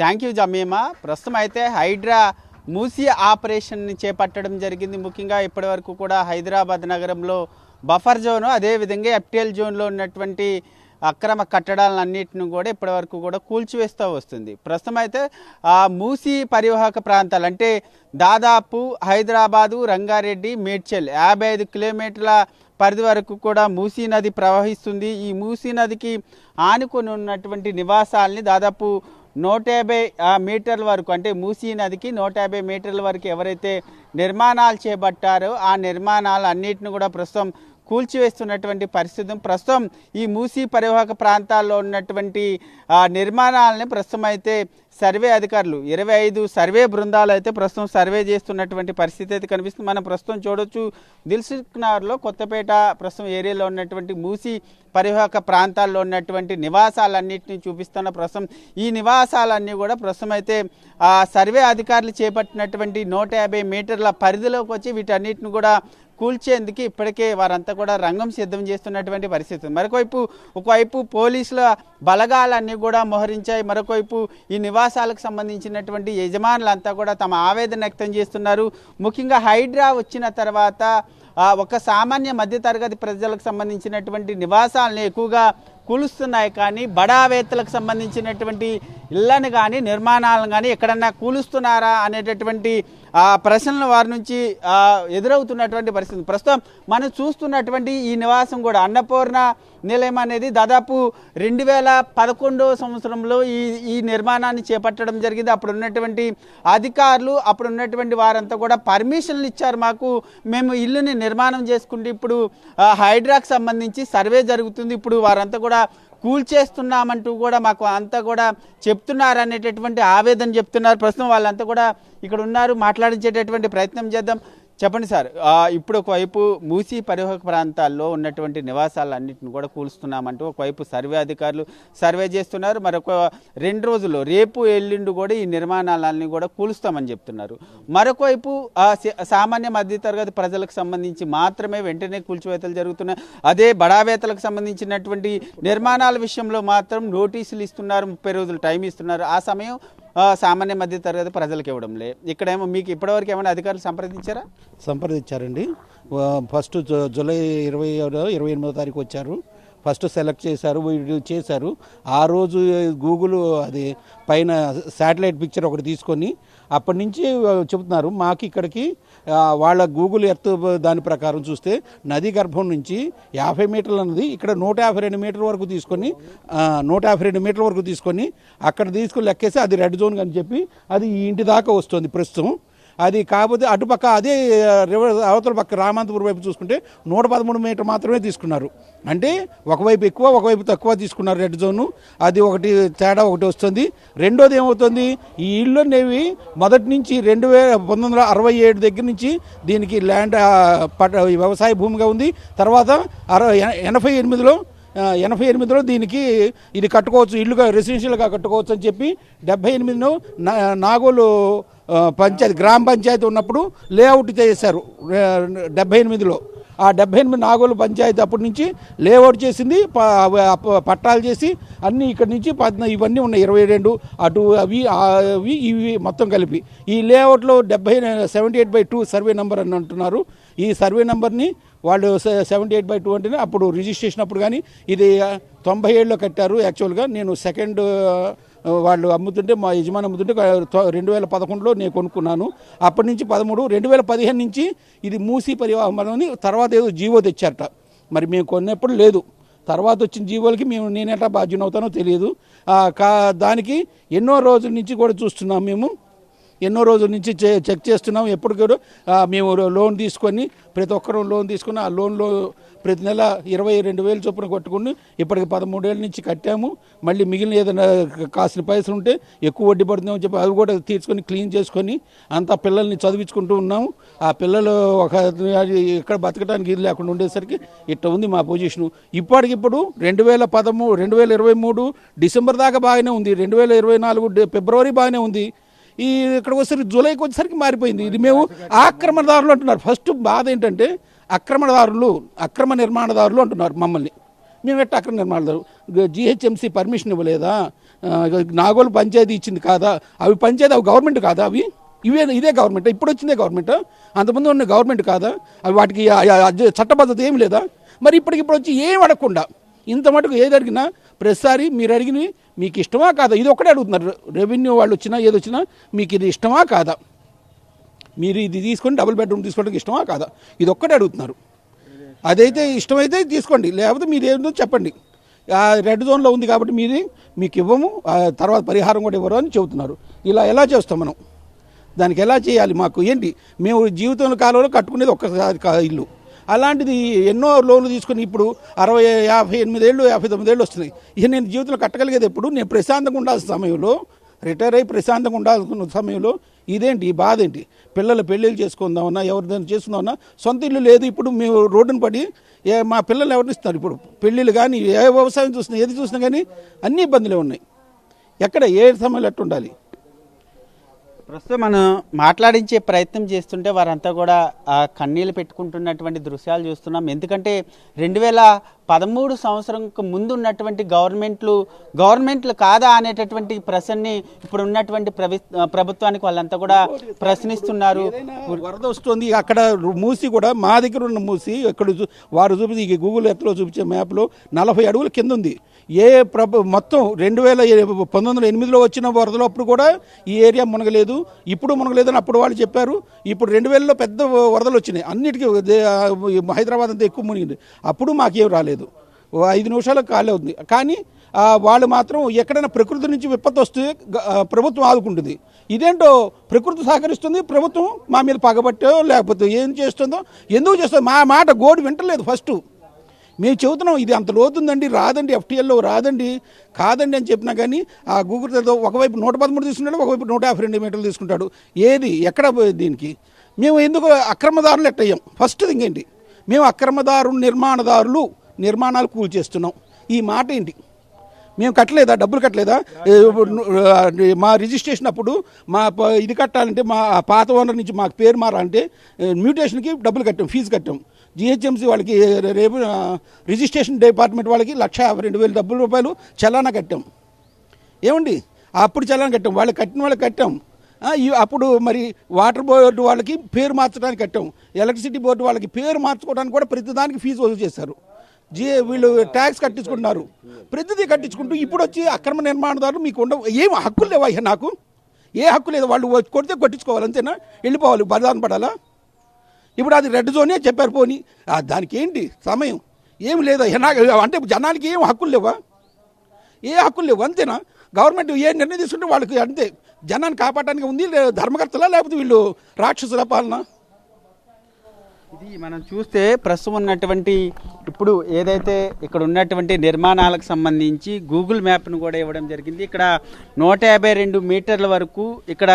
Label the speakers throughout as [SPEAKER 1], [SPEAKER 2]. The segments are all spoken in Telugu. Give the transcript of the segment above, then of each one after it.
[SPEAKER 1] Thank you Jemimah. ప్రస్తుతం అయితే హైడ్రా మూసి ఆపరేషన్ని చేపట్టడం జరిగింది. ముఖ్యంగా ఇప్పటివరకు కూడా హైదరాబాద్ నగరంలో బఫర్ జోను అదేవిధంగా ఎఫ్టిఎల్ జోన్లో ఉన్నటువంటి అక్రమ కట్టడాలన్నింటిని కూడా ఇప్పటివరకు కూడా కూల్చివేస్తూ వస్తుంది. ప్రస్తుతం అయితే ఆ మూసి పరివాహక ప్రాంతాలు అంటే దాదాపు హైదరాబాదు రంగారెడ్డి మేడ్చల్ యాభై ఐదు కిలోమీటర్ల పరిధి వరకు కూడా మూసీ నది ప్రవహిస్తుంది. ఈ మూసీ నదికి ఆనుకొని ఉన్నటువంటి నివాసాలని దాదాపు నూట యాభై మీటర్ల వరకు అంటే మూసీ నదికి నూట యాభై మీటర్ల వరకు ఎవరైతే నిర్మాణాలు చేపట్టారో ఆ నిర్మాణాలు అన్నిటిని కూడా ప్రస్తుతం కూల్చివేస్తున్నటువంటి పరిస్థితి ప్రస్తుతం ఈ మూసీ పరివాహక ప్రాంతాల్లో ఉన్నటువంటి నిర్మాణాలని ప్రస్తుతం అయితే సర్వే అధికారులు ఇరవై ఐదు సర్వే బృందాలు అయితే ప్రస్తుతం సర్వే చేస్తున్నటువంటి పరిస్థితి అయితే కనిపిస్తుంది. మనం ప్రస్తుతం చూడొచ్చు దిల్సుఖ్నార్లో కొత్తపేట ప్రస్తుతం ఏరియాలో ఉన్నటువంటి మూసి పరివాహక ప్రాంతాల్లో ఉన్నటువంటి నివాసాలన్నింటినీ చూపిస్తున్న ప్రస్తుతం ఈ నివాసాలన్నీ కూడా ప్రస్తుతం అయితే సర్వే అధికారులు చేపట్టినటువంటి నూట యాభై మీటర్ల పరిధిలోకి వచ్చి వీటన్నిటిని కూడా కూల్చేందుకు ఇప్పటికే వారంతా కూడా రంగం సిద్ధం చేస్తున్నటువంటి పరిస్థితి. మరొకవైపు ఒకవైపు పోలీసుల బలగాలన్నీ కూడా మోహరించాయి. మరొకవైపు ఈ నివాసాలకు సంబంధించినటువంటి యజమానులంతా కూడా తమ ఆవేదన వ్యక్తం చేస్తున్నారు. ముఖ్యంగా హైడ్రా వచ్చిన తర్వాత ఒక సామాన్య మధ్యతరగతి ప్రజలకు సంబంధించినటువంటి నివాసాలను ఎక్కువగా కూలుస్తున్నాయి కానీ బడావేత్తలకు సంబంధించినటువంటి ఇళ్ళని కానీ నిర్మాణాలను కానీ ఎక్కడన్నా కూలుస్తున్నారా అనేటటువంటి ప్రశ్నలు వారి నుంచి ఎదురవుతున్నటువంటి పరిస్థితి. ప్రస్తుతం మనం చూస్తున్నటువంటి ఈ నివాసం కూడా అన్నపూర్ణ నిలయం అనేది దాదాపు రెండు వేల పదకొండవ సంవత్సరంలో ఈ ఈ నిర్మాణాన్ని చేపట్టడం జరిగింది. అప్పుడు ఉన్నటువంటి అధికారులు అప్పుడు ఉన్నటువంటి వారంతా కూడా పర్మిషన్లు ఇచ్చారు మాకు. మేము ఇల్లుని నిర్మాణం చేసుకుంటే ఇప్పుడు హైడ్రాకు సంబంధించి సర్వే జరుగుతుంది. ఇప్పుడు వారంతా కూడా కూల్చేస్తున్నామంటూ కూడా మాకు అంతా కూడా చెప్తున్నారు అనేటటువంటి ఆవేదన చెప్తున్నారు. ప్రస్తుతం వాళ్ళంతా కూడా ఇక్కడ ఉన్నారు మాట్లాడించేటటువంటి ప్రయత్నం చేద్దాం. చెప్పండి సార్ ఇప్పుడు ఒకవైపు మూసీ పరివాహక ప్రాంతాల్లో ఉన్నటువంటి నివాసాలన్నింటిని కూడా కూలుస్తున్నామంటూ ఒకవైపు సర్వే అధికారులు సర్వే చేస్తున్నారు. మరొక రెండు రోజుల్లో రేపు ఎల్లుండి కూడా ఈ నిర్మాణాలన్నీ కూడా కూలుస్తామని చెప్తున్నారు. మరొకవైపు ఆ, సామాన్య మధ్యతరగతి ప్రజలకు సంబంధించి మాత్రమే వెంటనే కూల్చివేతలు జరుగుతున్నాయి. అదే బడావేతలకు సంబంధించినటువంటి నిర్మాణాల విషయంలో మాత్రం నోటీసులు ఇస్తున్నారు ముప్పై రోజులు టైం ఇస్తున్నారు. ఆ సమయం సామాన్య మధ్య తరగతి ప్రజలకు ఇవ్వడంలే. ఇక్కడేమో మీకు ఇప్పటివరకు ఏమైనా అధికారులు సంప్రదించారా?
[SPEAKER 2] సంప్రదించారండి. ఫస్ట్ జూలై ఇరవై ఇరవై ఎనిమిదో తారీఖు వచ్చారు. ఫస్ట్ సెలెక్ట్ చేశారు వీడియో చేశారు. ఆ రోజు గూగుల్ అది పైన శాటిలైట్ పిక్చర్ ఒకటి తీసుకొని అప్పటి నుంచి చెబుతున్నారు మాకు ఇక్కడికి వాళ్ళ గూగుల్ ఎర్త్ దాని ప్రకారం చూస్తే నది గర్భం నుంచి యాభై మీటర్లు అన్నది ఇక్కడ నూట యాభై రెండు మీటర్ల వరకు తీసుకొని నూట యాభై రెండు మీటర్ల వరకు తీసుకొని అక్కడ తీసుకుని లెక్కేసి అది రెడ్ జోన్ అని చెప్పి అది ఈ ఇంటి దాకా వస్తుంది ప్రస్తుతం. అది కాకపోతే అటుపక్క అదే రివర్ అవతల పక్క రామాంతపురం వైపు చూసుకుంటే నూట పదమూడు మీటర్ మాత్రమే తీసుకున్నారు. అంటే ఒకవైపు ఎక్కువ ఒకవైపు తక్కువ తీసుకున్నారు రెడ్ జోను. అది ఒకటి తేడా ఒకటి వస్తుంది. రెండోది ఏమవుతుంది? ఈ ఇల్లు అనేవి మొదటి నుంచి రెండు వేల పంతొమ్మిది వందల అరవై ఏడు దగ్గర నుంచి దీనికి ల్యాండ్ పట వ్యవసాయ భూమిగా ఉంది. తర్వాత అరవై ఎనభై ఎనిమిదిలో ఎనభై ఎనిమిదిలో దీనికి ఇది కట్టుకోవచ్చు ఇల్లుగా రెసిడెన్షియల్గా కట్టుకోవచ్చు అని చెప్పి డెబ్బై ఎనిమిదిలో నా- నాగోలు పంచాయతీ గ్రామ పంచాయతీ ఉన్నప్పుడు లేఅవుట్ చేశారు డెబ్బై ఎనిమిదిలో. ఆ డెబ్బై ఎనిమిది నాగోలు పంచాయతీ అప్పటి నుంచి లేఅవుట్ చేసింది పట్టాలు చేసి అన్నీ ఇక్కడి నుంచి పద్నా ఇవన్నీ ఉన్నాయి ఇరవై రెండు అటు అవి అవి ఇవి మొత్తం కలిపి. ఈ లేఅవుట్లో డెబ్బై seventy eight by two survey number అని అంటున్నారు. ఈ సర్వే నెంబర్ని వాళ్ళు సెవెంటీ ఎయిట్ బై టూ అంటేనే అప్పుడు రిజిస్ట్రేషన్ అప్పుడు కానీ ఇది తొంభై ఏడులో కట్టారు. యాక్చువల్గా నేను సెకండ్ వాళ్ళు అమ్ముతుంటే మా యజమాని అమ్ముతుంటే రెండు వేల పదకొండులో నేను కొనుక్కున్నాను. అప్పటి నుంచి పదమూడు రెండు వేల పదిహేను నుంచి ఇది మూసి పరివాహం అని తర్వాత ఏదో జీవో తెచ్చారట. మరి మేము కొన్నప్పుడు లేదు. తర్వాత వచ్చిన జీవోలకి మేము నేనెట్లా బాధ్యత అవుతానో తెలియదు. కా దానికి ఎన్నో రోజుల నుంచి కూడా చూస్తున్నాం మేము. ఎన్నో రోజుల నుంచి చె- చెక్ చేస్తున్నాం. ఎప్పుడు కూడా మేము లోన్ తీసుకొని ప్రతి ఒక్కరూ లోన్ తీసుకుని ఆ లోన్లో ప్రతి నెల ఇరవై రెండు వేలు చొప్పున కొట్టుకుని ఇప్పటికి పదమూడేళ్ళ నుంచి కట్టాము. మళ్ళీ మిగిలిన ఏదైనా కాసిన పైసలు ఉంటే ఎక్కువ వడ్డీ పడుతుందని చెప్పి అవి కూడా తీర్చుకొని క్లీన్ చేసుకొని అంతా పిల్లల్ని చదివించుకుంటూ ఉన్నాము. ఆ పిల్లలు ఒక ఇక్కడ బతకడానికి ఇది లేకుండా ఉండేసరికి ఇట్లా ఉంది మా పొజిషను. ఇప్పటికిప్పుడు రెండు వేల పదమూడు రెండు వేల ఇరవై మూడు డిసెంబర్ దాకా బాగానే ఉంది. రెండు వేల ఇరవై నాలుగు ఫిబ్రవరి బాగానే ఉంది. ఈ ఇక్కడికి వచ్చేసరికి జూలైకి వచ్చేసరికి మారిపోయింది. ఇది మేము ఆక్రమణదారులు అంటున్నారు. ఫస్ట్ బాధ ఏంటంటే అక్రమణదారులు అక్రమ నిర్మాణదారులు అంటున్నారు మమ్మల్ని. మేము ఎట్లా అక్రమ నిర్మాణదారు? జిహెచ్ఎంసీ పర్మిషన్ ఇవ్వలేదా? నాగోలు పంచాయతీ ఇచ్చింది కాదా? అవి పంచాయతీ అవి గవర్నమెంట్ కాదా అవి? ఇవే ఇదే గవర్నమెంట్. ఇప్పుడు వచ్చిందే గవర్నమెంట్. అంతకుముందు ఉన్న గవర్నమెంట్ కాదా? అవి వాటికి చట్టబద్ధత ఏమి లేదా? మరి ఇప్పటికిప్పుడు వచ్చి ఏం అడగకుండా ఇంత మటుకు ఏది అడిగినా ప్రతిసారి మీరు అడిగినవి మీకు ఇష్టమా కాదా? ఇది ఒక్కటే అడుగుతున్నారు. రెవెన్యూ వాళ్ళు వచ్చినా ఏది వచ్చినా మీకు ఇది ఇష్టమా కాదా? మీరు ఇది తీసుకొని డబుల్ బెడ్రూమ్ తీసుకోవడానికి ఇష్టమా కాదా? ఇది ఒక్కటే అడుగుతున్నారు. అదైతే ఇష్టమైతే తీసుకోండి. లేకపోతే మీరు ఏదో చెప్పండి. రెడ్ జోన్లో ఉంది కాబట్టి మీరు మీకు ఇవ్వము. ఆ తర్వాత పరిహారం కూడా ఇవ్వరు అని చెబుతున్నారు. ఇలా ఎలా చేస్తాం మనం? దానికి ఎలా చేయాలి మాకు? ఏంటి? మేము జీవితంలో కాలంలో కట్టుకునేది ఒక్కసారి ఇల్లు. అలాంటిది ఎన్నో లోన్లు తీసుకొని ఇప్పుడు అరవై యాభై ఎనిమిదేళ్ళు యాభై తొమ్మిదేళ్ళు వస్తున్నాయి. ఇక నేను జీవితంలో కట్టగలిగేది ఎప్పుడు? నేను ప్రశాంతంగా ఉండాల్సిన సమయంలో రిటైర్ అయ్యి ప్రశాంతంగా ఉండాల్సిన సమయంలో ఇదేంటి? ఈ బాధ ఏంటి? పిల్లల పెళ్ళిళ్ళు చేసుకుందామన్నా ఎవరిదైనా చేసుకుందామన్నా సొంత ఇల్లు లేదు. ఇప్పుడు మేము రోడ్డును పడి ఏ మా పిల్లలు ఎవరిని ఇస్తున్నారు? ఇప్పుడు పెళ్ళిళ్ళు కానీ ఏ వ్యవసాయం చూసినా ఏది చూసినా కానీ అన్ని ఇబ్బందులే ఉన్నాయి. ఎక్కడ ఏ సమయంలో ఎట్టు ఉండాలి?
[SPEAKER 1] ప్రస్తుతం మనం మాట్లాడించే ప్రయత్నం చేస్తుంటే వారంతా కూడా కన్నీళ్ళు పెట్టుకుంటున్నటువంటి దృశ్యాలు చూస్తున్నాం. ఎందుకంటే రెండు వేల పదమూడు సంవత్సరంకు ముందు ఉన్నటువంటి గవర్నమెంట్లు గవర్నమెంట్లు కాదా అనేటటువంటి ప్రశ్నని ఇప్పుడు ఉన్నటువంటి ప్రభుత్వానికి వాళ్ళంతా కూడా ప్రశ్నిస్తున్నారు.
[SPEAKER 2] వరద వస్తుంది అక్కడ మూసి కూడా మా దగ్గర ఉన్న మూసి ఇక్కడ వారు చూపించి ఈ గూగుల్ ఎత్తులో చూపించే మ్యాప్లో నలభై అడుగుల కింద ఉంది. ఏ ప్రభు మొత్తం రెండు వేల పంతొమ్మిది వందల ఎనిమిదిలో వచ్చిన వరదలో అప్పుడు కూడా ఈ ఏరియా మునగలేదు ఇప్పుడు మునగలేదు అని అప్పుడు వాళ్ళు చెప్పారు. ఇప్పుడు రెండు వేలలో పెద్ద వరదలు వచ్చినాయి. అన్నిటికీ హైదరాబాద్ అంతా ఎక్కువ మునిగింది. అప్పుడు మాకేం రాలేదు. లేదు. ఐదు నిమిషాలకు ఖాళీ అవుతుంది. కానీ వాళ్ళు మాత్రం ఎక్కడైనా ప్రకృతి నుంచి విపత్తు వస్తే ప్రభుత్వం ఆదుకుంటుంది. ఇదేంటో ప్రకృతి సహకరిస్తుంది ప్రభుత్వం మా మీద పగబట్టో లేకపోతే ఏం చేస్తుందో ఎందుకు చేస్తుందో మా మాట గోడు వింటలేదు ఫస్ట్. మేము చెబుతున్నాం ఇది అంత లోతుందండి రాదండి ఎఫ్టీఎల్లో రాదండి కాదండి అని చెప్పినా కానీ ఆ గూగుల్ ఏదో ఒకవైపు నూట పదమూడు తీసుకుంటాడు ఒకవైపు నూట యాభై రెండు మీటర్లు తీసుకుంటాడు. ఏది ఎక్కడ దీనికి? మేము ఎందుకు అక్రమదారులు ఎట్టయ్యాం? ఫస్ట్ థింగ్ ఏంటి? మేము అక్రమదారు నిర్మాణదారులు. నిర్మాణాలు కూల్చేస్తున్నాం ఈ మాట ఏంటి? మేము కట్టలేదా? డబ్బులు కట్టలేదా? మా రిజిస్ట్రేషన్ అప్పుడు మా ప- ఇది కట్టాలంటే మా పాత ఓనర్ నుంచి మాకు పేరు మారాలంటే మ్యూటేషన్కి డబ్బులు కట్టాం ఫీజు కట్టాం. జిహెచ్ఎంసీ వాళ్ళకి రేపు రిజిస్ట్రేషన్ డిపార్ట్మెంట్ వాళ్ళకి లక్ష యాభై రెండు వేల డబ్బుల రూపాయలు చలానా కట్టాం. ఏమండి? అప్పుడు చలానా కట్టాం. వాళ్ళు కట్టిన వాళ్ళకి కట్టాం. అప్పుడు మరి వాటర్ బోర్డు వాళ్ళకి పేరు మార్చడానికి కట్టాం. ఎలక్ట్రిసిటీ బోర్డు వాళ్ళకి పేరు మార్చుకోవడానికి కూడా ప్రతిదానికి ఫీజు వసూలు చేశారు. జీ వీళ్ళు ట్యాక్స్ కట్టించుకుంటున్నారు. ప్రతిదీ కట్టించుకుంటూ ఇప్పుడు వచ్చి అక్రమ నిర్మాణదారులు మీకు ఉండ ఏం హక్కులు లేవా నాకు? ఏ హక్కు లేదు. వాళ్ళు కొడితే కొట్టించుకోవాలి అంతేనా? వెళ్ళిపోవాలి. బలిదాన పడాలా? ఇప్పుడు అది రెడ్ జోనే చెప్పారు పోని. దానికి ఏంటి సమయం? ఏం లేదు నాకు? అంటే జనానికి ఏం హక్కులు లేవా? ఏ హక్కులు లేవు అంతేనా? గవర్నమెంట్ ఏ నిర్ణయం తీసుకుంటే వాళ్ళకి అంతే. జనాన్ని కాపాడడానికి ఉంది ధర్మకర్తలా లేకపోతే వీళ్ళు రాక్షసుల పాలన?
[SPEAKER 1] ఇది మనం చూస్తే ప్రస్తుతం ఉన్నటువంటి ఇప్పుడు ఏదైతే ఇక్కడ ఉన్నటువంటి నిర్మాణాలకు సంబంధించి గూగుల్ మ్యాప్ను కూడా ఇవ్వడం జరిగింది. ఇక్కడ నూట యాభై రెండు మీటర్ల వరకు ఇక్కడ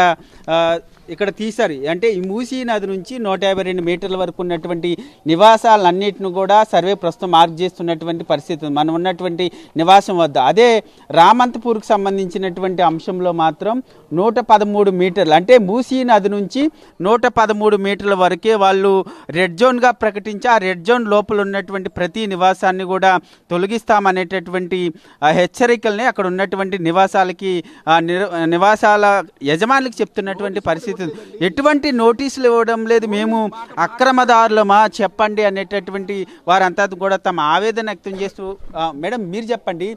[SPEAKER 1] ఇక్కడ తీశారు. అంటే ఈ మూసీ నది నుంచి నూట యాభై రెండు మీటర్ల వరకు ఉన్నటువంటి నివాసాలన్నింటిని కూడా సర్వే ప్రస్తుతం మార్క్ చేస్తున్నటువంటి పరిస్థితి ఉంది. మనం ఉన్నటువంటి నివాసం వద్ద. అదే రామంతపూర్కి సంబంధించినటువంటి అంశంలో మాత్రం నూట పదమూడు మీటర్లు అంటే మూసీ నది నుంచి నూట పదమూడు మీటర్ల వరకే వాళ్ళు రెడ్ జోన్గా ప్రకటించి ఆ రెడ్ జోన్ లోపల ఉన్నటువంటి ప్రతి నివాసాన్ని కూడా తొలగిస్తామనేటటువంటి హెచ్చరికల్ని అక్కడ ఉన్నటువంటి నివాసాలకి నివాసాల యజమానులకు చెప్తున్నటువంటి పరిస్థితి. ఎటువంటి నోటీసులు ఇవ్వడం లేదు. మేము అక్రమదారులమా చెప్పండి అనేటటువంటి వారంతా కూడా తమ ఆవేదన వ్యక్తం చేస్తూ మేడం మీరు చెప్పండి.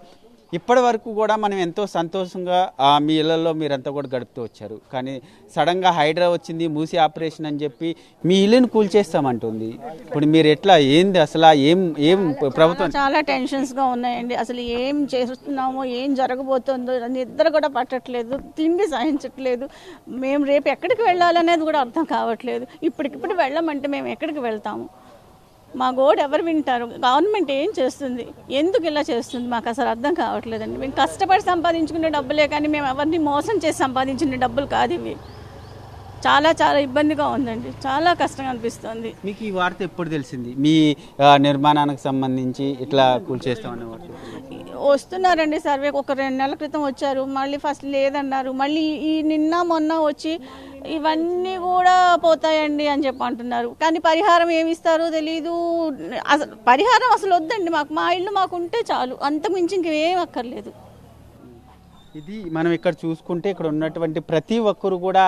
[SPEAKER 1] ఇప్పటి వరకు కూడా మనం ఎంతో సంతోషంగా ఆ, మీ ఇళ్ళలో మీరంతా కూడా గడుపుతూ వచ్చారు. కానీ సడన్గా హైడ్రా వచ్చింది మూసి ఆపరేషన్ అని చెప్పి మీ ఇల్లుని కూల్చేస్తామంటుంది. ఇప్పుడు మీరు ఎట్లా ఏంది అసలు ఏం ఏం ప్రభుత్వం
[SPEAKER 3] చాలా టెన్షన్స్గా ఉన్నాయండి. అసలు ఏం చేస్తున్నామో ఏం జరగబోతుందో నిద్ర కూడా పట్టట్లేదు తిండి సహించట్లేదు. మేము రేపు ఎక్కడికి వెళ్ళాలనేది కూడా అర్థం కావట్లేదు. ఇప్పటికిప్పుడు వెళ్ళమంటే మేము ఎక్కడికి వెళ్తాము? మా గోడు ఎవరు వింటారు? గవర్నమెంట్ ఏం చేస్తుంది? ఎందుకు ఇలా చేస్తుంది? మాకు అసలు అర్థం కావట్లేదండి. మేము కష్టపడి సంపాదించుకునే డబ్బులే కానీ మేము ఎవరిని మోసం చేసి సంపాదించిన డబ్బులు కాదు ఇవి. చాలా చాలా ఇబ్బందిగా ఉందండి. చాలా కష్టంగా అనిపిస్తుంది.
[SPEAKER 1] మీకు ఈ వార్త ఎప్పుడు తెలిసింది? మీ నిర్మాణానికి సంబంధించి ఇట్లా కూల్చేస్తామనే
[SPEAKER 3] వస్తున్నారండి సర్వే. ఒక రెండు నెలల క్రితం వచ్చారు. మళ్ళీ ఫస్ట్ లేదన్నారు. మళ్ళీ ఈ నిన్న మొన్న వచ్చి ఇవన్నీ కూడా పోతాయండి అని చెప్పి అంటున్నారు. కానీ పరిహారం ఏమి ఇస్తారో తెలీదు. అసలు పరిహారం అసలు వద్దండి మాకు. మా ఇల్లు మాకు ఉంటే చాలు. అంతకు మించి ఇంకేం అక్కర్లేదు.
[SPEAKER 1] ఇది మనం ఇక్కడ చూసుకుంటే ఇక్కడ ఉన్నటువంటి ప్రతి ఒక్కరు కూడా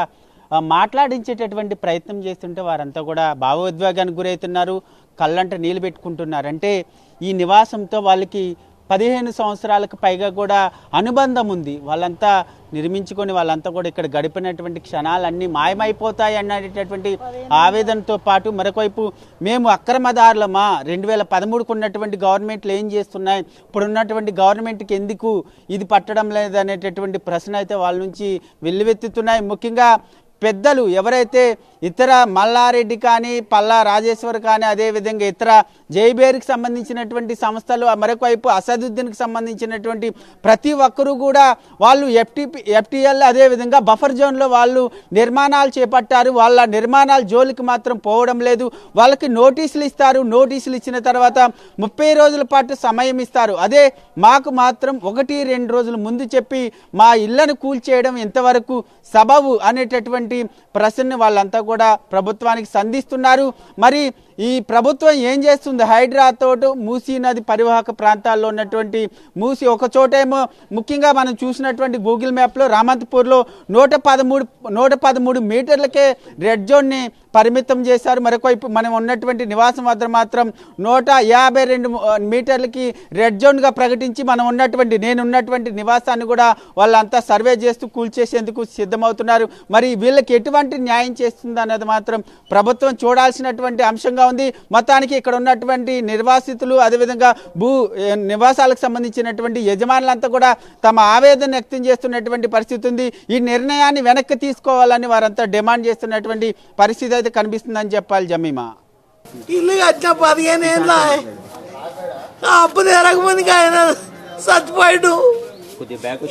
[SPEAKER 1] మాట్లాడించేటటువంటి ప్రయత్నం చేస్తుంటే వారంతా కూడా భావోద్వేగానికి గురవుతున్నారు కళ్ళంట నీళ్ళు పెట్టుకుంటున్నారు. అంటే ఈ నివాసంతో వాళ్ళకి పదిహేను సంవత్సరాలకు పైగా కూడా అనుబంధం ఉంది. వాళ్ళంతా నిర్మించుకొని వాళ్ళంతా కూడా ఇక్కడ గడిపినటువంటి క్షణాలన్నీ మాయమైపోతాయి అన్నటువంటి ఆవేదనతో పాటు మరొకవైపు మేము అక్రమదారులమా? రెండు వేల పదమూడుకు ఉన్నటువంటి గవర్నమెంట్లు ఏం చేస్తున్నాయి? ఇప్పుడు ఉన్నటువంటి గవర్నమెంట్కి ఎందుకు ఇది పట్టడం లేదనేటటువంటి ప్రశ్న అయితే వాళ్ళ నుంచి వెల్లువెత్తుతున్నాయి. ముఖ్యంగా పెద్దలు ఎవరైతే ఇతర మల్లారెడ్డి కానీ పల్లా రాజేశ్వర్ కానీ అదేవిధంగా ఇతర జైబేర్కి సంబంధించినటువంటి సంస్థలు మరొక వైపు అసదుద్దీన్కి సంబంధించినటువంటి ప్రతి ఒక్కరూ కూడా వాళ్ళు ఎఫ్టీపీ ఎఫ్టీఎల్ అదేవిధంగా బఫర్ జోన్లో వాళ్ళు నిర్మాణాలు చేపట్టారు. వాళ్ళ నిర్మాణాల జోలికి మాత్రం పోవడం లేదు. వాళ్ళకి నోటీసులు ఇస్తారు. నోటీసులు ఇచ్చిన తర్వాత ముప్పై రోజుల పాటు సమయం ఇస్తారు. అదే మాకు మాత్రం ఒకటి రెండు రోజులు ముందు చెప్పి మా ఇళ్ళను కూల్చేయడం ఇంతవరకు సబవు అనేటటువంటి ప్రశ్నని వాళ్ళంతా కూడా ప్రభుత్వానికి సంధిస్తున్నారు. మరి ఈ ప్రభుత్వం ఏం చేస్తుంది? హైడ్రాతోటు మూసీ నది పరివాహక ప్రాంతాల్లో ఉన్నటువంటి మూసి ఒక చోటేమో ముఖ్యంగా మనం చూసినటువంటి గూగుల్ మ్యాప్లో రామంతపూర్లో నూట పదమూడు నూట పదమూడు మీటర్లకే రెడ్ జోన్ని పరిమితం చేశారు. మరొకవైపు మనం ఉన్నటువంటి నివాసం వద్ద మాత్రం నూట యాభై రెండు మీటర్లకి రెడ్ జోన్గా ప్రకటించి మనం ఉన్నటువంటి నేను ఉన్నటువంటి నివాసాన్ని కూడా వాళ్ళంతా సర్వే చేస్తూ కూల్చేసేందుకు సిద్ధమవుతున్నారు. మరి వీళ్ళకి ఎటువంటి న్యాయం చేస్తుంది అన్నది మాత్రం ప్రభుత్వం చూడాల్సినటువంటి అంశంగా ఉంది. మొత్తానికి ఇక్కడ ఉన్నటువంటి నిర్వాసితులు అదేవిధంగా భూ నివాసాలకు సంబంధించినటువంటి యజమానులంతా కూడా తమ ఆవేదన వ్యక్తం చేస్తున్నటువంటి పరిస్థితి ఉంది. ఈ నిర్ణయాన్ని వెనక్కి తీసుకోవాలని వారంతా డిమాండ్ చేస్తున్నటువంటి పరిస్థితి అయితే కనిపిస్తుందని చెప్పాలి జమీమా.
[SPEAKER 4] ఇల్లు కట్టిన పదిహేను ఏళ్ళ అప్పు తీరకముందుకు ఆయన చచ్చిపోయాడు.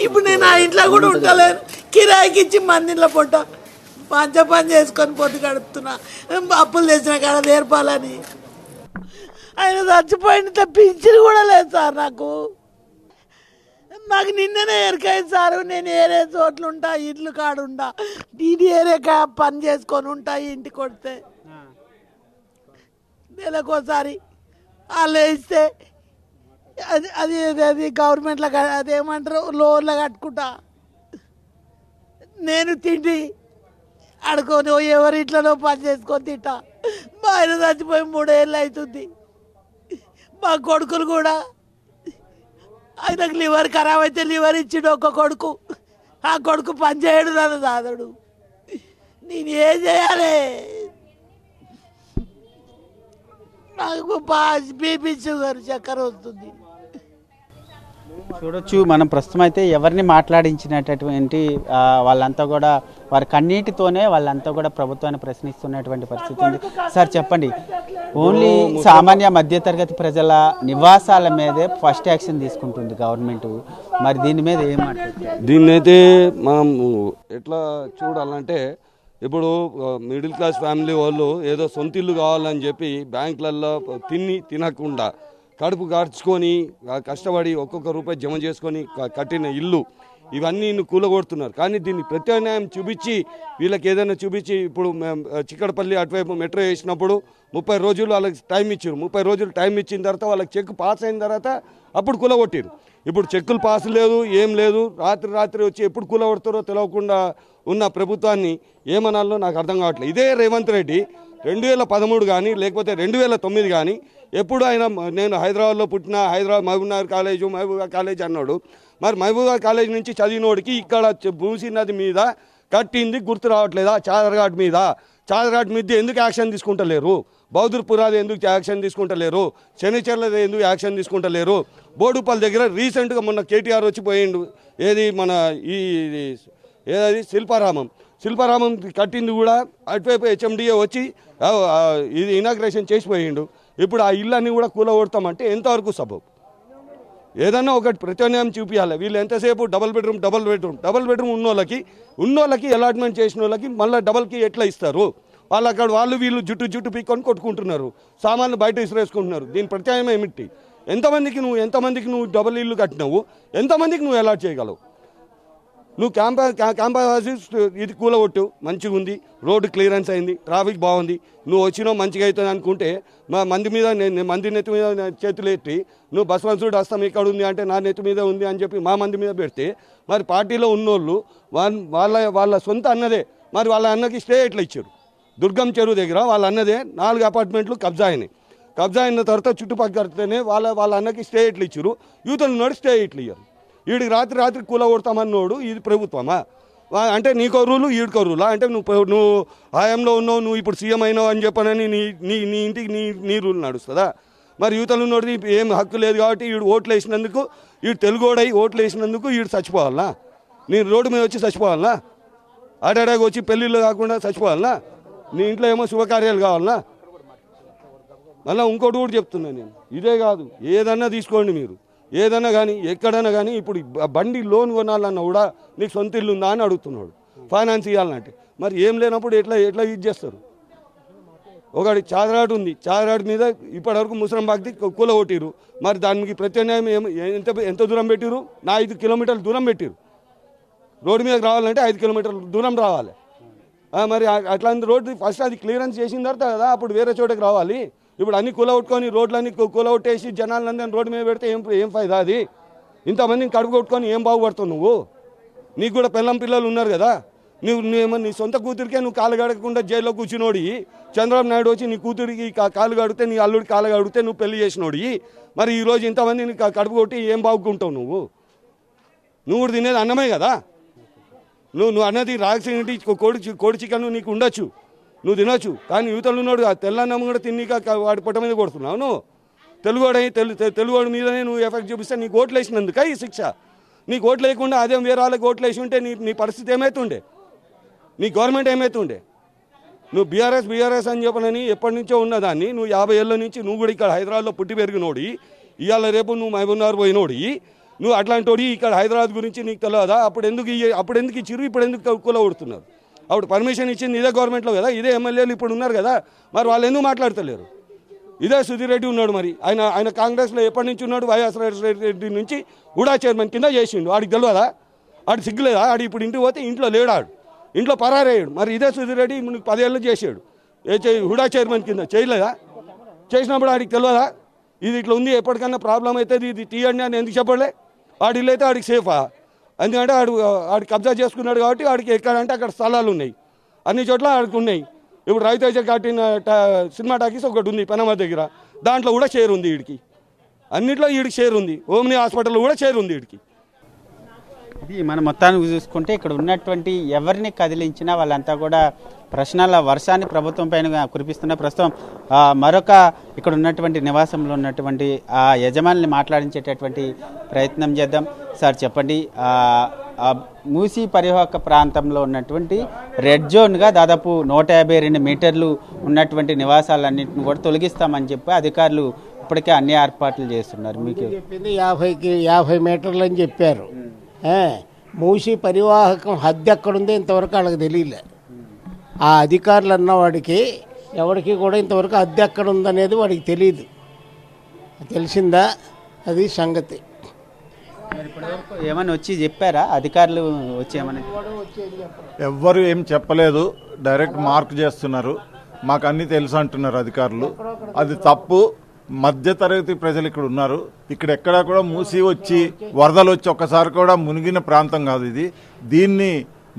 [SPEAKER 4] ఇప్పుడు నేను ఆ ఇంట్లో కూడా ఉండలేను. కిరాయికి ఇచ్చి మందిలో పొట్ట పంచ పని చేసుకొని పొద్దు గడుపుతున్నా. అప్పులు తెచ్చిన కాడ నేర్పాలని ఆయన చచ్చిపోయిన పింఛన్ కూడా లేదు సార్ నాకు. నాకు నిన్ననే ఎరకాయింది సార్ నేను ఏరే చోట్ల ఉంటా ఇల్లు కాడుండా నేను ఏరే కా- పని చేసుకొని ఉంటా ఇంటికి కొడితే. నెలకోసారి వాళ్ళు ఇస్తే అది అది అది గవర్నమెంట్లో అదేమంటారు లోన్లో కట్టుకుంటా. నేను తిండి అడుకొని ఎవరి ఇంట్లోనో పని చేసుకొని తింటా. మా ఆయన చచ్చిపోయి మూడేళ్ళు అవుతుంది. మా కొడుకులు కూడా ఆయనకు లివర్ ఖరాబ్ అయితే లివర్ ఇచ్చిండు ఒక కొడుకు. ఆ కొడుకు పని చేయడు నన్ను సాదడు నేను ఏం చేయాలి? నాకు బీపీ షుగర్ చక్కెర వస్తుంది.
[SPEAKER 1] చూడొచ్చు. మనం ప్రస్తుతం అయితే ఎవరిని మాట్లాడించినటువంటి వాళ్ళంతా కూడా వారి కన్నీటితోనే వాళ్ళంతా కూడా ప్రభుత్వాన్ని ప్రశ్నిస్తున్నటువంటి పరిస్థితి ఉంది. సార్ చెప్పండి. ఓన్లీ సామాన్య మధ్యతరగతి ప్రజల నివాసాల మీదే ఫస్ట్ యాక్షన్ తీసుకుంటుంది గవర్నమెంట్. మరి దీని మీద ఏం మాట్లాడుతుంది
[SPEAKER 5] దీన్ని అయితే మనం ఎట్లా చూడాలంటే ఇప్పుడు మిడిల్ క్లాస్ ఫ్యామిలీ వాళ్ళు ఏదో సొంత ఇల్లు కావాలని చెప్పి బ్యాంకులలో తిని తినకుండా కడుపు కార్చుకొని కష్టపడి ఒక్కొక్క రూపాయి జమ చేసుకొని కట్టిన ఇల్లు ఇవన్నీ కూలగొడుతున్నారు. కానీ దీన్ని ప్రత్యామ్నాయం చూపించి వీళ్ళకి ఏదైనా చూపించి ఇప్పుడు చిక్కడపల్లి అటువైపు మెట్రో వేసినప్పుడు ముప్పై రోజులు వాళ్ళకి టైం ఇచ్చారు. ముప్పై రోజులు టైం ఇచ్చిన తర్వాత వాళ్ళకి చెక్ పాస్ అయిన తర్వాత అప్పుడు కూలగొట్టారు. ఇప్పుడు చెక్కులు పాస్ లేదు ఏం లేదు రాత్రి రాత్రి వచ్చి ఎప్పుడు కూలగొడతారో తెలియకుండా ఉన్న ప్రభుత్వాన్ని ఏమనాలో నాకు అర్థం కావట్లేదు. ఇదే రేవంత్ రెడ్డి రెండు వేల పదమూడు కానీ లేకపోతే రెండు వేల తొమ్మిది కానీ ఎప్పుడు ఆయన నేను హైదరాబాద్లో పుట్టిన హైదరాబాద్ మహబూబ్నగర్ కాలేజు మహబూబా కాలేజ్ అన్నాడు. మరి మహబూబా కాలేజ్ నుంచి చదివినోడికి ఇక్కడ భూసి నది మీద కట్టింది గుర్తు రావట్లేదా చాదర్ఘాట్ మీద? చాదర్ఘాట్ మీద ఎందుకు యాక్షన్ తీసుకుంటలేరు? బౌద్ధపురాది ఎందుకు యాక్షన్ తీసుకుంటలేరు? శనిచర్లది ఎందుకు యాక్షన్ తీసుకుంటలేరు? బోడుపల్లి దగ్గర రీసెంట్గా మొన్న కేటీఆర్ వచ్చి పోయిండు. ఏది మన ఈ ఏదది? ఏది శిల్పారామం. శిల్పారామం కట్టింది కూడా అటువైపు హెచ్ఎండిఏ వచ్చి ఇది ఇనాగ్రేషన్ చేసిపోయిండు ఇప్పుడు ఆ ఇళ్ళన్నీ కూడా కూలగొడతామంటే ఎంతవరకు సబబు? ఏదన్నా ఒకటి ప్రత్యామ్నాయం చూపించాలి వీళ్ళు ఎంతసేపు double bedroom double bedroom double bedroom ఉన్నోళ్ళకి ఉన్నోళ్ళకి అలాట్మెంట్ చేసిన వాళ్ళకి మళ్ళీ డబల్కి ఎట్లా ఇస్తారు? వాళ్ళు అక్కడ వాళ్ళు వీళ్ళు జుట్టు జుట్టు పీక్కొని కొట్టుకుంటున్నారు. సామాన్లు బయట ఇసిరేసుకుంటున్నారు. దీని ప్రత్యామ్నాయం ఏమిటి? ఎంతమందికి నువ్వు ఎంతమందికి నువ్వు డబల్ ఇల్లు కట్టినావు? ఎంతమందికి నువ్వు అలాట్ చేయగలవు? నువ్వు క్యాంపా క్యా- ఆఫీస్ ఇది కూలగొట్టు. మంచిగా ఉంది. రోడ్డు క్లియరెన్స్ అయింది. ట్రాఫిక్ బాగుంది. నువ్వు వచ్చినావు మంచిగా అవుతుంది అనుకుంటే మా మంది మీద నేను మంది నెత్తి మీద చేతులు ఎత్తి నువ్వు బస్వంతుడు హస్తం ఇక్కడ ఉంది అంటే నా నెత్తి మీద ఉంది అని చెప్పి మా మంది మీద పెడితే మరి పార్టీలో ఉన్నోళ్ళు వాళ్ళ వాళ్ళ వాళ్ళ సొంత అన్నదే. మరి వాళ్ళ అన్నకి స్టే ఎట్లా ఇచ్చారు? దుర్గం చెరువు దగ్గర వాళ్ళ అన్నదే నాలుగు అపార్ట్మెంట్లు కబ్జా అయినాయి. కబ్జా అయిన తర్వాత చుట్టుపక్కలనే వాళ్ళ వాళ్ళ అన్నకి స్టే ఎట్లు ఇచ్చారు? యూత్ ఉన్నాడు స్టే ఎట్లు ఇయ్యారు? వీడికి రాత్రి రాత్రి కూల కొడతామన్నోడు ఇది ప్రభుత్వమా? అంటే నీకో రూలు ఈడికో రూలా? అంటే నువ్వు నువ్వు హయాంలో ఉన్నావు నువ్వు ఇప్పుడు సీఎం అయినావు అని చెప్పనని నీ నీ నీ ఇంటికి నీ నీ రూల్ నడుస్తుందా? మరి యువతలు ఉన్నోడిది ఏం హక్కు లేదు కాబట్టి వీడు ఓట్లు వేసినందుకు వీడు తెలుగోడై ఓట్లు వేసినందుకు వీడు చచ్చిపోవాలనా? నేను రోడ్డు మీద వచ్చి చచ్చిపోవాలనా? ఆడాడాకి వచ్చి పెళ్ళిళ్ళు కాకుండా చచ్చిపోవాలనా? నీ ఇంట్లో ఏమో శుభకార్యాలు కావాలనా? మళ్ళీ ఇంకోటి కూడా చెప్తున్నాను నేను. ఇదే కాదు ఏదన్నా తీసుకోండి మీరు. ఏదైనా కానీ ఎక్కడైనా కానీ ఇప్పుడు బండి లోన్ కొనాలన్నా కూడా నీకు సొంత ఇల్లు ఉందా అని అడుగుతున్నాడు. ఫైనాన్స్ ఇవ్వాలంటే మరి ఏం లేనప్పుడు ఎట్లా ఎట్లా ఇది చేస్తారు? ఒకటి చాదరాటు ఉంది. చాదరాటు మీద ఇప్పటివరకు ముసలం బాగ్ది కూల కొట్టిరు మరి దానికి ప్రత్యామ్నాయం ఎంత ఎంత దూరం పెట్టిరు నా ఐదు కిలోమీటర్ల దూరం పెట్టిరు రోడ్డు మీదకి రావాలంటే ఐదు కిలోమీటర్ల దూరం రావాలి. మరి అట్లాంటి రోడ్డు ఫస్ట్ అది క్లియరెన్స్ చేసిన తర్వాత కదా అప్పుడు వేరే చోటకి రావాలి. ఇప్పుడు అన్ని కూలగొట్టుకొని రోడ్లన్నీ కు- కూలగొట్టేసి జనాలందరినీ రోడ్డు మీద పెడితే ఏం ఏం ఫైదా అది? ఇంతమందిని కడుపు కొట్టుకొని ఏం బాగుపడతావు నువ్వు? నీకు కూడా పిల్లం పిల్లలు ఉన్నారు కదా. నువ్వు నువ్వు నీ సొంత కూతురికే నువ్వు కాలు గడకకుండా జైల్లో కూర్చునోడి చంద్రబాబు నాయుడు వచ్చి నీ కూతురికి కాలు గడితే నీ అల్లుడికి కాలు గడితే నువ్వు పెళ్ళి చేసినోడి. మరి ఈరోజు ఇంతమందిని కడుపు కొట్టి ఏం బాగుకుంటావు నువ్వు? నువ్వు కూడా తినేది అన్నమే కదా? నువ్వు నువ్వు అన్నది రాగసింటి కోడి కోడి చికెన్ నీకు ఉండొచ్చు. నువ్వు తినొచ్చు. కానీ యువతలు ఉన్నాడు ఆ తెల్లన్నం కూడా తిని వాడి పొట్ట మీద కొడుతున్నావు నువ్వు. తెలుగువాడై తెలు తెలుగువాడి మీదనే నువ్వు ఎఫెక్ట్ చూపిస్తే నీకు ఓట్లు వేసినందుక ఈ శిక్ష? నీకు ఓట్లు వేయకుండా అదే వేరే వాళ్ళకి ఓట్లు వేసి ఉంటే నీ నీ పరిస్థితి ఏమవుతుండే నీ గవర్నమెంట్ ఏమవుతుండే నువ్వు బీఆర్ఎస్ బీఆర్ఎస్ అని చెప్పనని ఎప్పటి నుంచో ఉన్నదాన్ని నువ్వు యాభై ఏళ్ళ నుంచి నువ్వు కూడా ఇక్కడ హైదరాబాద్లో పుట్టి పెరిగినోడి. ఇవాళ రేపు నువ్వు మహబూబ్నగర్ పోయినోడి. నువ్వు అట్లాంటి ఇక్కడ హైదరాబాద్ గురించి నీకు తెలియదా అప్పుడు ఎందుకు అప్పుడు ఎందుకు చిరు ఇప్పుడు ఎందుకు కూల కొడుతున్నారు అప్పుడు పర్మిషన్ ఇచ్చింది ఇదే గవర్నమెంట్లో కదా ఇదే ఎమ్మెల్యేలు ఇప్పుడు ఉన్నారు కదా మరి వాళ్ళు ఎందుకు మాట్లాడతలేరు? ఇదే సుధీర్ రెడ్డి ఉన్నాడు మరి. ఆయన ఆయన కాంగ్రెస్లో ఎప్పటి నుంచి ఉన్నాడు? వైఎస్ రెడ్డి నుంచి హుడా చైర్మన్ కింద చేసిండు. ఆడికి తెలియదా? ఆడు సిగ్గులేదా? ఆడు ఇప్పుడు ఇంటికి పోతే ఇంట్లో లేడాడు. ఇంట్లో పరారయ్యాడు. మరి ఇదే సుధీర్ రెడ్డి పదేళ్ళు చేసాడు ఏ హుడా చైర్మన్ కింద చేయలేదా? చేసినప్పుడు ఆడికి తెలియదా? ఇది ఇట్లా ఉంది ఎప్పటికన్నా ప్రాబ్లం అవుతుంది ఇది తీయండి అని ఎందుకు చెప్పలే? ఆడిల్లు అయితే ఆడికి సేఫా ఎందుకంటే ఆడు ఆడు కబ్జా చేసుకున్నాడు కాబట్టి ఆడికి ఎక్కడంటే అక్కడ స్థలాలు ఉన్నాయి. అన్ని చోట్ల ఆడికి ఉన్నాయి. ఇప్పుడు రైతు కట్టిన సినిమా టాకీస్ ఒకటి ఉంది పెనమ దగ్గర. దాంట్లో కూడా షేర్ ఉంది వీడికి అన్నిట్లో వీడికి షేర్ ఉంది. ఓమ్ని హాస్పిటల్లో కూడా షేర్ ఉంది వీడికి
[SPEAKER 1] ఇది మన మొత్తానికి చూసుకుంటే ఇక్కడ ఉన్నటువంటి ఎవరిని కదిలించినా వాళ్ళంతా కూడా ప్రశ్నల వర్షాన్ని ప్రభుత్వం పైన కురిపిస్తున్న ప్రస్తుతం మరొక ఇక్కడ ఉన్నటువంటి నివాసంలో ఉన్నటువంటి ఆ యజమానిని మాట్లాడించేటటువంటి ప్రయత్నం చేద్దాం. సార్ చెప్పండి మూసీ పరివాహక ప్రాంతంలో ఉన్నటువంటి రెడ్ జోన్గా దాదాపు నూట యాభై రెండు మీటర్లు ఉన్నటువంటి నివాసాలన్నింటిని కూడా తొలగిస్తామని చెప్పి అధికారులు ఇప్పటికే అన్ని ఏర్పాట్లు చేస్తున్నారు. మీకు
[SPEAKER 6] చెప్పింది యాభైకి యాభై మీటర్లు అని చెప్పారు. మూసి పరివాహకం హద్దు ఎక్కడుందో ఇంతవరకు వాళ్ళకి తెలియలే. ఆ అధికారులు అన్న వాడికి ఎవరికి కూడా ఇంతవరకు హద్దు ఎక్కడ ఉందనేది వాడికి తెలియదు తెలిసిందా? అది సంగతి.
[SPEAKER 1] ఏమైనా వచ్చి చెప్పారా? అధికారులు వచ్చి ఏమైనా
[SPEAKER 7] ఎవ్వరు ఏం చెప్పలేదు. డైరెక్ట్ మార్క్ చేస్తున్నారు. మాకు అన్ని తెలుసు అంటున్నారు అధికారులు. అది తప్పు. మధ్యతరగతి ప్రజలు ఇక్కడ ఉన్నారు. ఇక్కడ ఎక్కడా కూడా మూసి వచ్చి వరదలు వచ్చి ఒక్కసారి కూడా మునిగిన ప్రాంతం కాదు ఇది. దీన్ని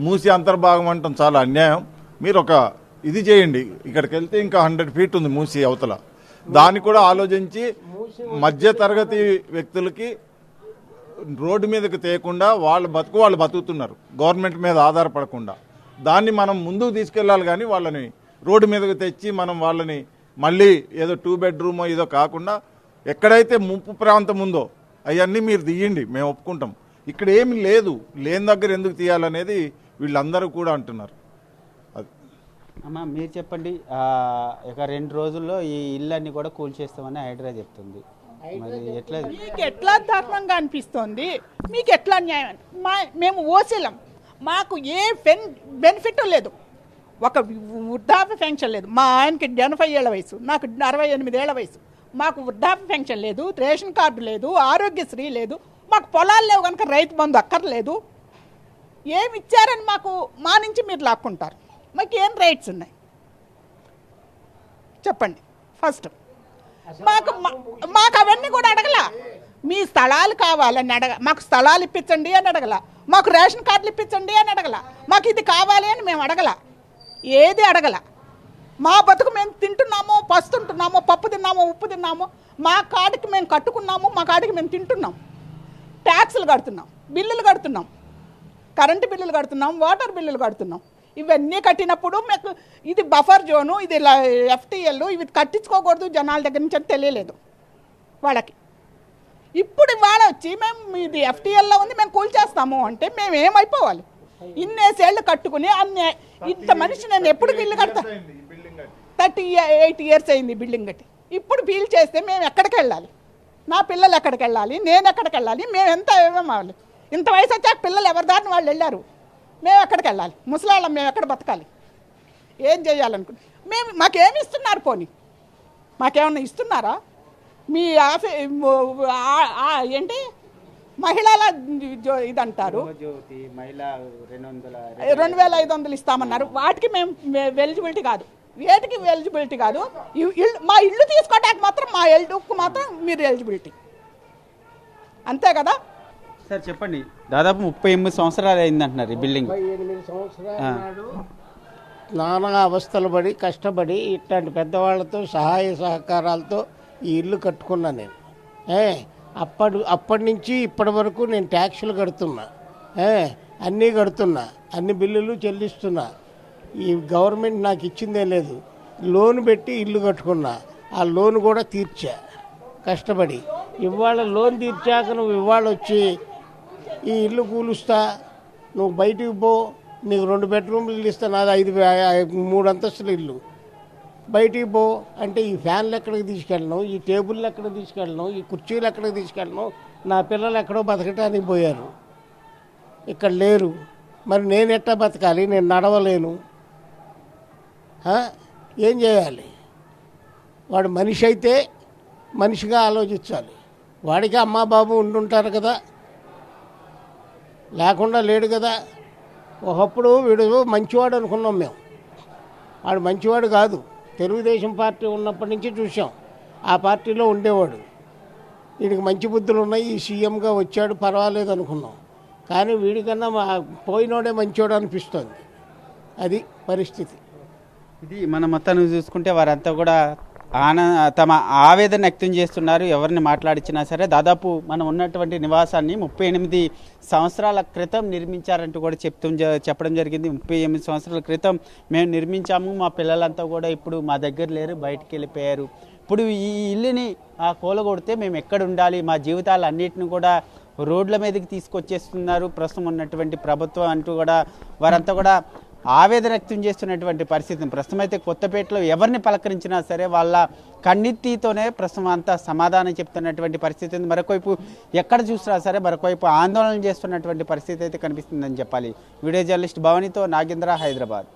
[SPEAKER 7] మూసి అంతర్భాగం అంటాం చాలా అన్యాయం. మీరు ఒక ఇది చేయండి. ఇక్కడికి వెళ్తే ఇంకా హండ్రెడ్ ఫీట్ ఉంది మూసి అవతల. దాన్ని కూడా ఆలోచించి మధ్యతరగతి వ్యక్తులకి రోడ్డు మీదకి తేయకుండా వాళ్ళ బతుకు వాళ్ళు బతుకుతున్నారు. గవర్నమెంట్ మీద ఆధారపడకుండా. దాన్ని మనం ముందుకు తీసుకెళ్ళాలి కానీ వాళ్ళని రోడ్డు మీదకి తెచ్చి మనం వాళ్ళని మళ్ళీ ఏదో టూ బెడ్రూమ్ ఏదో కాకుండా ఎక్కడైతే ముంపు ప్రాంతం ఉందో అవన్నీ మీరు తీయండి మేము ఒప్పుకుంటాం. ఇక్కడ ఏమి లేదు లేని దగ్గర ఎందుకు తీయాలనేది వీళ్ళందరూ కూడా అంటున్నారు. అది.
[SPEAKER 1] అమ్మా మీరు చెప్పండి ఆ, ఇక రెండు రోజుల్లో ఈ ఇళ్ళన్ని కూడా కూల్చేస్తామని హైడ్రా చెప్తుంది. మరి ఎట్లా
[SPEAKER 8] మీకు ఎట్లా ధర్మంగా అనిపిస్తోంది? మీకు ఎట్లా న్యాయం? మా మేము ఓసిలం. మాకు ఏ పెన్ బెనిఫిట్ లేదు. ఒక వృద్ధాప్య పెన్షన్ లేదు. మా ఆయనకి ఎనభై ఏళ్ళ వయసు నాకు అరవై ఎనిమిది ఏళ్ళ వయసు. మాకు వృద్ధాప్య పెన్షన్ లేదు రేషన్ కార్డు లేదు ఆరోగ్యశ్రీ లేదు మాకు పొలాలు లేవు కనుక రైతు బంధు అక్కర్లేదు. ఏమి ఇచ్చారని మాకు మా నుంచి మీరు లాక్కుంటారు. మాకు ఏం రైట్స్ ఉన్నాయి? చెప్పండి. ఫస్ట్ మాకు మా- మాకు అవన్నీ కూడా అడగల. మీ స్థలాలు కావాలని అడగ మాకు స్థలాలు ఇప్పించండి అని అడగల. మాకు రేషన్ కార్డులు ఇప్పించండి అని అడగల. మాకు ఇది కావాలి అని మేము అడగల. ఏది అడగల. మా బతుకు మేము తింటున్నాము పస్తుంటున్నాము పప్పు తిన్నాము ఉప్పు తిన్నాము మా కాడికి మేము కట్టుకున్నాము మా కాడికి మేము తింటున్నాం. ట్యాక్సులు కడుతున్నాం బిల్లులు కడుతున్నాం కరెంటు బిల్లులు కడుతున్నాం వాటర్ బిల్లులు కడుతున్నాం. ఇవన్నీ కట్టినప్పుడు మీకు ఇది బఫర్ జోను ఇది ఎఫ్టీఎల్ ఇవి కట్టించుకోకూడదు జనాల దగ్గర నుంచి అని తెలియలేదు వాళ్ళకి. ఇప్పుడు వాళ్ళ వచ్చి మేము ఇది ఎఫ్టీఎల్లో ఉంది మేము కూల్చేస్తాము అంటే మేము ఏమైపోవాలి? ఇన్నేసేళ్ళు కట్టుకుని అన్నీ ఇంత మనిషి నేను ఎప్పుడు బిల్లు కడతా? థర్టీ ఎయిట్ ఇయర్స్ అయింది బిల్డింగ్ కట్టి. ఇప్పుడు ఫీల్ చేస్తే మేము ఎక్కడికి వెళ్ళాలి? నా పిల్లలు ఎక్కడికి వెళ్ళాలి? నేను ఎక్కడికి వెళ్ళాలి? మేము ఎంత ఇవ్వాలి ఇంత వయసు వచ్చాక పిల్లలు ఎవరి దారిని వాళ్ళు వెళ్ళారు? మేము ఎక్కడికి వెళ్ళాలి? ముసలాళ్ళం మేము ఎక్కడ బతకాలి? ఏం చేయాలనుకుంటే మేము మాకేమి ఇస్తున్నారు పోనీ? మాకేమన్నా ఇస్తున్నారా? మీ ఆఫీ ఏంటి? మహిళల
[SPEAKER 1] జ్యోతి మహిళా రెండు వందల
[SPEAKER 8] రెండు. వేల ఐదు వందలు ఇస్తామన్నారు. వాటికి మేము ఎలిజిబిలిటీ కాదు. వేటికి ఎలిజిబిలిటీ కాదు? మా ఇల్లు తీసుకోవడానికి మాత్రం మా ఇల్లుకు మాత్రం మీరు ఎలిజిబిలిటీ. అంతే కదా?
[SPEAKER 1] సార్ చెప్పండి. దాదాపు ముప్పై ఎనిమిది సంవత్సరాలు అయిందంటున్నారు ఈ బిల్డింగ్.
[SPEAKER 6] నానా అవస్థలు పడి కష్టపడి ఇట్లాంటి పెద్దవాళ్ళతో సహాయ సహకారాలతో ఈ ఇల్లు కట్టుకున్నా నేను. ఏ? అప్పటి అప్పటి నుంచి ఇప్పటి వరకు నేను ట్యాక్సులు కడుతున్నా. అన్నీ కడుతున్నా. అన్ని బిల్లులు చెల్లిస్తున్నా. ఈ గవర్నమెంట్ నాకు ఇచ్చిందే లేదు. లోన్ పెట్టి ఇల్లు కట్టుకున్నా. ఆ లోన్ కూడా తీర్చా. కష్టపడి. ఇవాళ లోన్ తీర్చాక నువ్వు ఇవాళ వచ్చి ఈ ఇల్లు కూలుస్తా. నువ్వు బయటికి పో. నీకు రెండు బెడ్రూమ్లు ఇల్లు ఇస్తా. నాది ఐదు మూడు అంతస్తుల ఇల్లు. బయటికి పో అంటే ఈ ఫ్యాన్లు ఎక్కడికి తీసుకెళ్ళను ఈ టేబుల్ ఎక్కడికి తీసుకెళ్ళను ఈ కుర్చీలు ఎక్కడికి తీసుకెళ్ళను నా పిల్లలు ఎక్కడో బతకటానికి పోయారు. ఇక్కడ లేరు. మరి నేను ఎట్టా బతకాలి? నేను నడవలేను. ఏం చేయాలి? వాడు మనిషి అయితే మనిషిగా ఆలోచించాలి. వాడికి అమ్మా బాబు ఉండుంటారు కదా. లేకుండా లేడు కదా. ఒకప్పుడు వీడు మంచివాడు అనుకున్నాం మేము. వాడు మంచివాడు కాదు. తెలుగుదేశం పార్టీ ఉన్నప్పటి నుంచి చూసాం ఆ పార్టీలో ఉండేవాడు. వీడికి మంచి బుద్ధులు ఉన్నాయి. ఈ సీఎంగా వచ్చాడు పర్వాలేదు అనుకున్నాం. కానీ వీడికన్నా మా పోయినోడే మంచివాడు అనిపిస్తుంది. అది పరిస్థితి.
[SPEAKER 1] ఇది మన మొత్తాన్ని చూసుకుంటే వారంతా కూడా ఆన తమ ఆవేదన వ్యక్తం చేస్తున్నారు. ఎవరిని మాట్లాడించినా సరే దాదాపు మనం ఉన్నటువంటి నివాసాన్ని ముప్పై ఎనిమిది సంవత్సరాల క్రితం నిర్మించారంటూ కూడా చెప్తూ జ- చెప్పడం జరిగింది. ముప్పై ఎనిమిది సంవత్సరాల క్రితం మేము నిర్మించాము. మా పిల్లలంతా కూడా ఇప్పుడు మా దగ్గర లేరు బయటికి వెళ్ళిపోయారు. ఇప్పుడు ఈ ఇల్లుని ఆ కూలగొడితే మేము ఎక్కడ ఉండాలి? మా జీవితాలు అన్నిటిని కూడా రోడ్ల మీదకి తీసుకొచ్చేస్తున్నారు. ప్రస్తుతం ఉన్నటువంటి ప్రభుత్వం అంటూ కూడా వారంతా కూడా ఆవేదన వ్యక్తం చేస్తున్నటువంటి పరిస్థితిని ప్రస్తుతం అయితే కొత్తపేటలో ఎవరిని పలకరించినా సరే వాళ్ళ కన్నెత్తితోనే ప్రస్తుతం అంతా సమాధానం చెప్తున్నటువంటి పరిస్థితి ఉంది. మరొకవైపు ఎక్కడ చూసినా సరే మరొకవైపు ఆందోళన చేస్తున్నటువంటి పరిస్థితి అయితే కనిపిస్తుందని చెప్పాలి. వీడియో జర్నలిస్ట్ భవనితో నాగేంద్ర హైదరాబాద్.